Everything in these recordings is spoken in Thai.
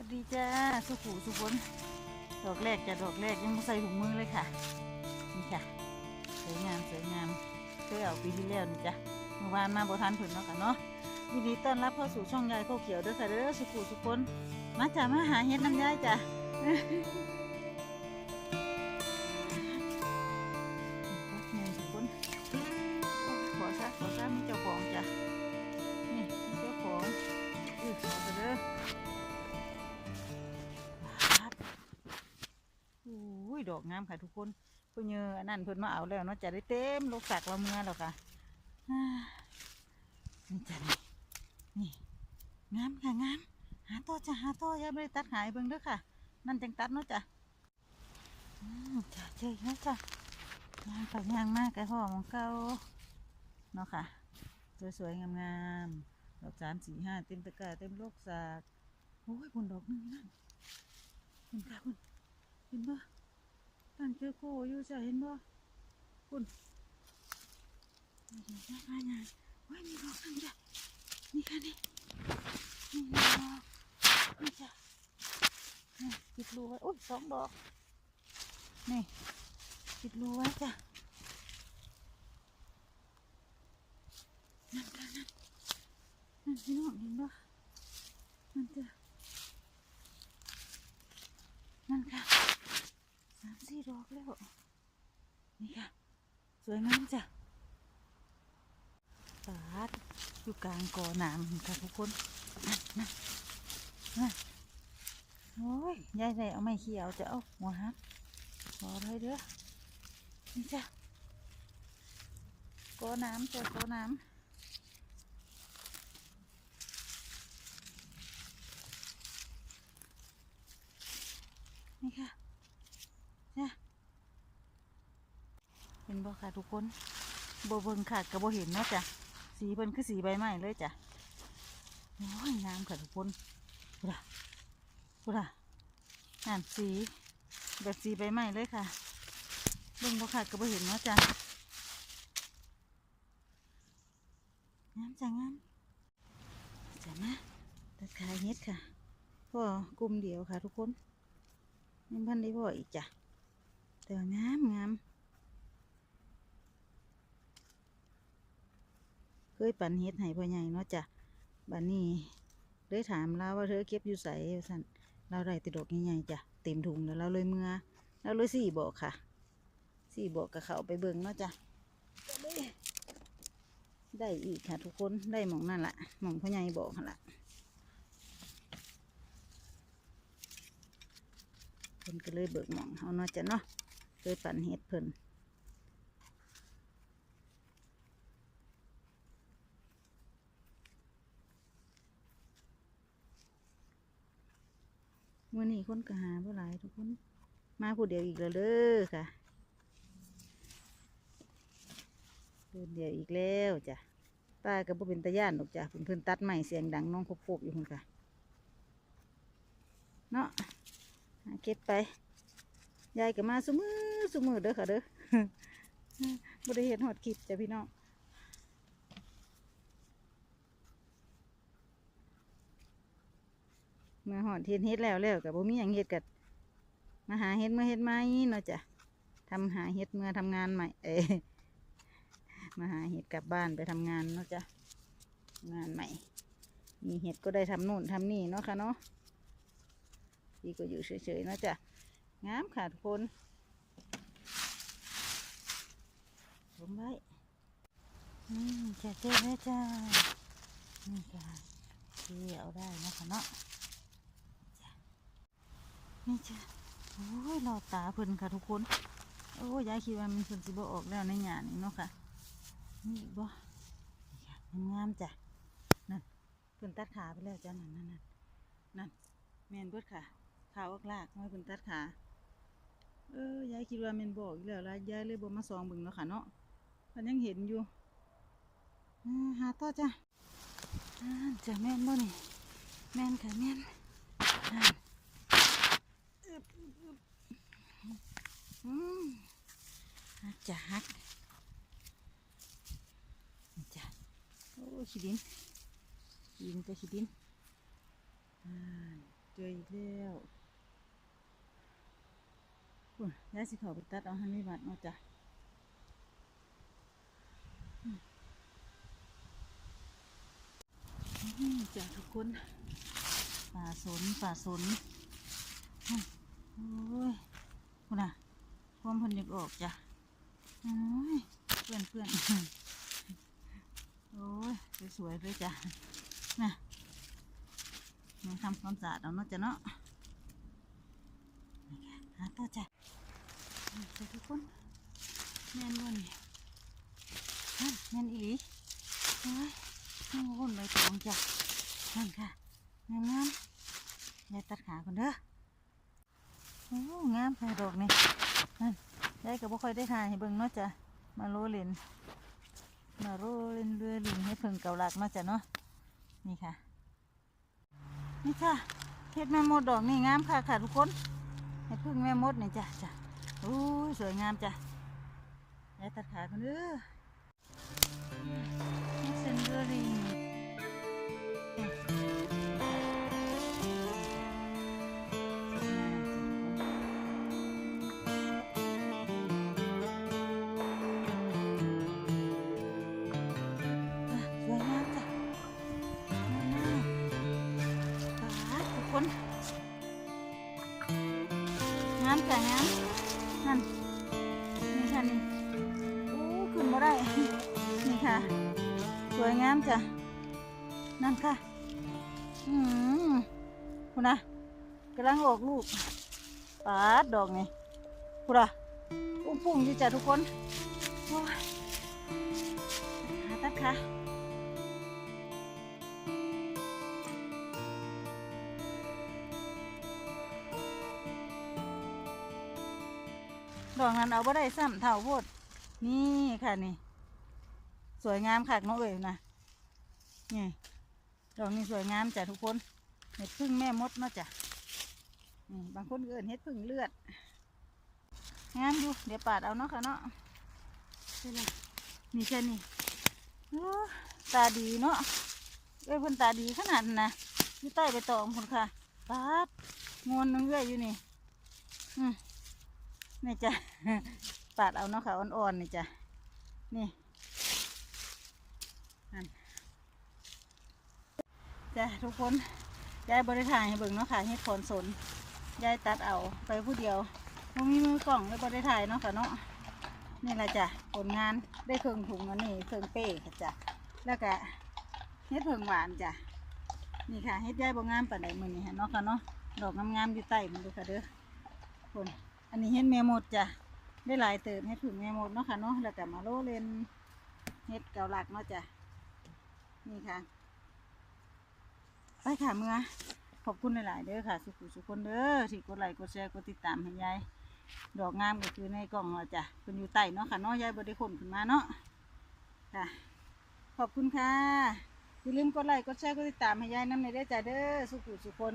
วัสดีจ้าสุขุสุขนดอกแรกจะดอกแรกยังไม่ใส่ถุงมือเลยค่ะ นี่ค่ะ สวยงามสวยงามเคยเอาปีที่แล้วนี่จ้ะเมื่อวานมาบทันผืนเนาะค่ะเนาะยินดีต้อนรับเข้าสู่ช่องยายโคเขียวเด้อค่ะเด้อสุขุสุขนมาจ้ามาหาเฮ็ดน้ำยายจ้ะ ดอกงามค่ะทุกคนเพิ่นเยอะอันนั้นเพิ่นมาเอาแล้วเนาะจะได้เต็มลูกสักเราเมื่อแล้วค่ะนี่จะนี่นี่งามค่ะงามหาต่อจะหาต่อย่าไม่ได้ตัดหายเบิ่งเด้อค่ะ นั่นจังตัดเนาะจ้ะจ้ะเจอแล้วจ้ะงามค่ะงามมากไก่พ่อของเก่าเนาะค่ะสวยๆงามๆดอกสามสี่ห้าเต็มตะกร้าเต็มโลกสากโอ้ยบุญดอกนึงนั่นคุณค่ะคุณเห็นบ่ตั้ งเจอโคอยู่จะเห็นบ่คุณนี่จ้ะมาไงโอ้ยมีดอกนึงจ้ะนี่ค่ะนี่นี่ดอกนี่จ้ะนี่ปิดรูไว้โอ้ยสองดอกนี่ปิดรูไว้จ้ะนั่นค่ะนั่นนั่นพี่น้องเห็นบ่นั่นจ้ะนั่นค่ะ ดอกแล้ว นี่ค่ะ สวยงามจ้ะปาดอยู่กลางกอหนามค่ะทุกคนนั่นนั่นนั่นโอ้ยยายได้เอาไม้เขียวจะเอาหัวหักขอเลยเด้อนี่จ้ะกอน้ำจ้ะกอน้ำนี่ค่ะ เนี่ยเห็น บ่ค่ะทุกคนโบเบิงค่ะกับโบเห็นนะจ้ะสีเพิ่นคือสีใบไม้เลยจ้ะโอ้ยงามค่ะทุกคนกูด่ะกูด่ะนั่นสีแบบสีใบไม้เลยค่ะเบิ่งบ่ค่ะกับโบเห็นนะจ้ะงามจ้ะงามจ้ะมาตัดขายเฮ็ดค่ะพ่อกลุ่มเดียวค่ะทุกคนยังพันได้พ่ออีกจ้ะแต่งามงาม เคยปันเฮ็ดให้พ่อใหญ่เนาะจ้ะบัดนี้เลยถามเราว่าเธอเก็บอยู่ใส่สั่นเราได้ติดดอกใหญ่ๆจ้ะเต็มถุงแล้วเราเลยเมื่อเราเลยสี่บอกค่ะ สี่บอกกับเขาไปเบิ่งเนาะจ้ะได้อีกค่ะ ทุกคนได้หมองนั่นละหมองพ่อใหญ่บอกหั่นละเพิ่นก็เลยเบิกหมองเขาเนาะจ้ะเนาะเคยปั่นเฮ็ดเพิ่น คนก็หาบ่หลายทุกคน มาผู้เดียวอีกแล้วเด้อค่ะเดินเดียวอีกแล้วจ้ะป้าก็บ่เป็นตาย่านดอกจ้ะเพิ่นเพิ่นตัดไม้เสียงดังน้องโคบๆอยู่คุณค่ะ เนาะเก็บไป ยายก็มาสุมือสุมือเด้อค่ะเด้อบ่ได้เห็นหอดคลิปจ้ะพี่น้อง มื่อหอดเฮ็ดเฮ็ดแล้วแล้วกับบ่มีหยังเฮ็ดกัมาหาเฮ็ดเมื่อเฮ็ดไหมเนาะจ้ะทำหาเฮ็ดเมื่อทำงานใหม่ เอมาหาเฮ็ดกลับบ้านไปทำงานเนาะจ้ะงานใหม่ มีเฮ็ดก็ได้ทำนู่นทำนี่เนาะค่ะเนาะพี่ก็อยู่เฉยๆเนาะจ้ะงามค่ะทุกคนผมไว้อืมจะเจ๊แล้จ้านี่จ้าที่เอาได้นะคะเนาะ นี่จ้าโอ้ยรอตาเพิ่นค่ะทุกคน โอ้ยยายคิดว่ามันเพิ่นสิบ่ออกแล้วในหยานี่เนาะค่ะ นี่บ่นี่ค่ะงามจ้ะ นั่นเพิ่นตัดขาไปแล้วจ้ะนั่นนั่นนั่นนั่นแมนเบิดค่ะขาวลากๆไม่เพิ่นตัดขา เออยายคิดว่าแมนบอกอีกแล้วล่ะยายเลยบ่มาซองเบิ่งเนาะค่ะเนาะมันยังเห็นอยู่หาต่อจ้ะอ่าจะแม่นบ่นี่แม่นค่ะแม่น จะฮักจ้ะโอ้ขี้ดินขีดินจ้ะขี้ดินอ่าเจออีกแล้วโอ้ยยายสิขาไปตัดเอาให้ไม่บาดเนาะจ้ะจ้ะทุกคนป่าสนป่าสน โอ้ยคุณน่ะความเพันอยากออกจ้ะโอ้ยเพื่อนเพื่อนโอ้ยสวยๆเลยจ้ะน่ะมาทำความสะอาดเอาเนาะจ้ะเนาะหาต่อจ้ะจ้ะทุกคนแม่นวนนี่ฮะแม่นอีหลีโอ้ยโอ้โหใบตองจ้ะนั่นค่ะงามงามๆยาตัดขาคนเด้อ ค่ะดอกนี่นั่นยายก็บ่ค่อยได้ถ่ายให้เบิ่งเนาะจ้ะมาโลเลนมาโรเลนเรือลิงให้เพิ่งเกาหลักเนาะจ้ะเนาะนี่ค่ะ นี่ค่ะเห็ดแม่มดดอกนี่งามค่ะค่ะทุกคนให้พึ่งแม่มดนี่จ้ะจ้ะโอ้ยสวยงามจ้ะยายตัดขาคนเด้อเส้นเรือลิง งามจ้ะงามนั่นนี่ค่ะนี่โอ้ขึ้นมาได้ นี่ค่ะ สวยงามจ้ะ นั่นค่ะ อืมคุณนะกำลังออกลูกปาดดอกนี่คุณนะอุ้มปุ่งอยู่จ้ะทุกคนโอ้ยหาตัดค่ะ ดอกนั้นเอาไ่ได้ซ้ำเท่าโพดนี่ค่ะนี่ สวยงามคักเนาะเอ้ยนะนี่ดอกนี้สวยงามจ้ะทุกคนเห็ดพึ่งแม่มดเนาะจ้ะนี่บางคนเอินเห็ดพึ่งเลือดงามอยู่เดี๋ยวปาดเอาเนาะค่ะเนาะใช่เลยนี่แค่นี้ตาดีเนาะเอ้ยเพิ่นตาดีขนาดนั้นนะอยู่ใต้ใบตองคนค่ะปาดงวนนึงเอ้ยอยู่นี่ อืม นี่จ้ะปาดเอาเนาะค่ะอ่อนๆนี่จ้ะนี่นั่นจ้ะทุกคนยายบริถ่ายให้เบิ่งเนาะค่ะเฮ็ดโคนสนยายตัดเอาไปผู้เดียวมันมีมือกล่องเลยบริถ่ายเนาะค่ะเนาะนี่แหละจ้ะผลงานได้เครื่องถุงอันนี้เครื่องเป้ค่ะจ้ะแล้วก็เฮ็ดเพิ่งหวานจ้ะนี่ค่ะเฮ็ดยายบ่งามปานใดมื้อนี้ค่ะเนาะค่ะเนาะดอกงามๆอยู่ใต้มันดูค่ะเด้อคน อันนี้เห็ดแม่มดจ้ะได้หลายเติมเห็ดผึ่งแม่มดเนาะค่ะเนาะแล้วก็มาโลเลนเห็ดเกาหลักเนาะจ้ะนี่ค่ะไปค่ะเมื่อขอบคุณหลาย ๆ เด้อค่ะ สุขุสุขคนเด้อที่กดไลค์กดแชร์กดติดตามให้ยายดอกงามก็คือในกล่องเนาะจ้ะเป็นอยู่ใต้เนาะค่ะเนาะยายบไดิคนขึ้นมาเนาะค่ะ ขอบคุณค่ะอย่าลืมกดไลค์กดแชร์กดติดตามให้ยายน้ำในได้จ้ะเด้อสุขุสุขคน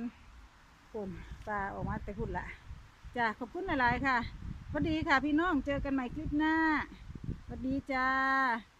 คนปลาออกมาแต่พุ่นละ จ้ะขอบคุณหลาย ๆ ค่ะสวัสดีค่ะพี่น้องเจอกันใหม่คลิปหน้าสวัสดีจ้า